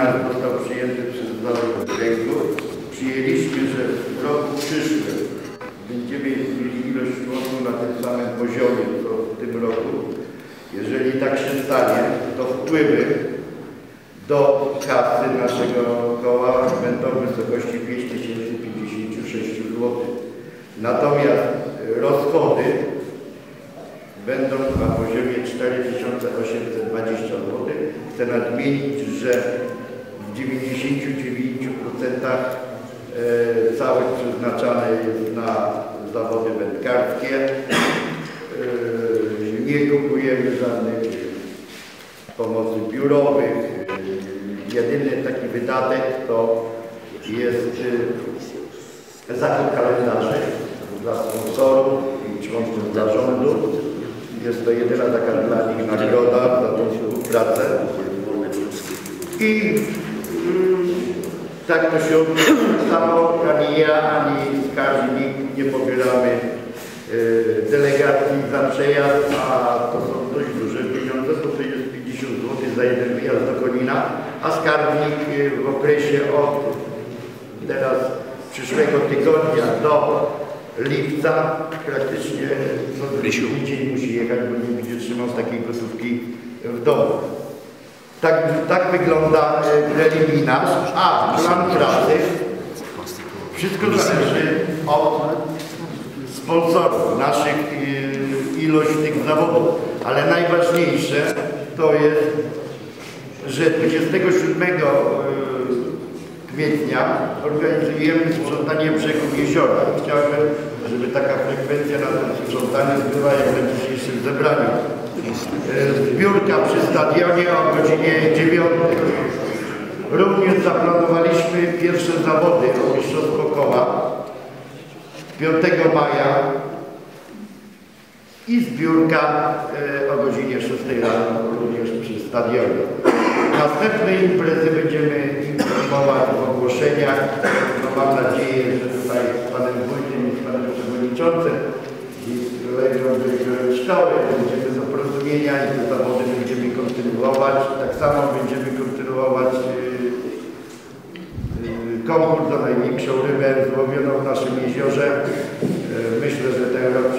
gmina został przyjęty przez Zarząd Ręku. Przyjęliśmy, że w roku przyszłym będziemy mieli ilość członków na tym samym poziomie, co w tym roku. Jeżeli tak się stanie, to wpływy do kasy naszego koła będą w wysokości 5056 zł. Natomiast rozchody będą na poziomie 4820 zł. Chcę nadmienić, że 99% e, całość przeznaczane jest na zawody wędkarskie. E, Nie kupujemy żadnych pomocy biurowych. Jedyny taki wydatek to jest e, zakup kalendarzy dla sponsorów i członków zarządu. Jest to jedyna taka dla nich nagroda za tą współpracę. I tak to się. Samo ani ja, ani skarbnik nie pobieramy y, delegacji za przejazd, a to są dość duże pieniądze, bo to jest 50 zł za jeden wyjazd do Konina, a skarbnik y, w okresie od teraz przyszłego tygodnia do lipca praktycznie co drugi dzień musi jechać, bo nie będzie trzymał z takiej gotówki w domu. Tak, tak wygląda preliminarz, a plan pracy wszystko zależy od sponsorów, naszych e, ilość tych zawodów, ale najważniejsze to jest, że 27 e, kwietnia organizujemy sprzątanie brzegów jeziora. Chciałbym, żeby taka frekwencja na tym sprzątaniu była jak na dzisiejszym zebraniu. Zbiórka przy stadionie o godzinie 9. Również zaplanowaliśmy pierwsze zawody o Mistrzostwo Koła 5 maja i zbiórka e, o godzinie 6 rano również przy stadionie. Następne imprezy będziemy informować w ogłoszeniach. No mam nadzieję, że tutaj z panem wójtem i z panem przewodniczącym i z kolegą dyrektorem szkoły będziemy i te zawody będziemy kontynuować. Tak samo będziemy kontynuować y, y, konkurs za największą rybę złowioną w naszym jeziorze. Y, Myślę, że ten rok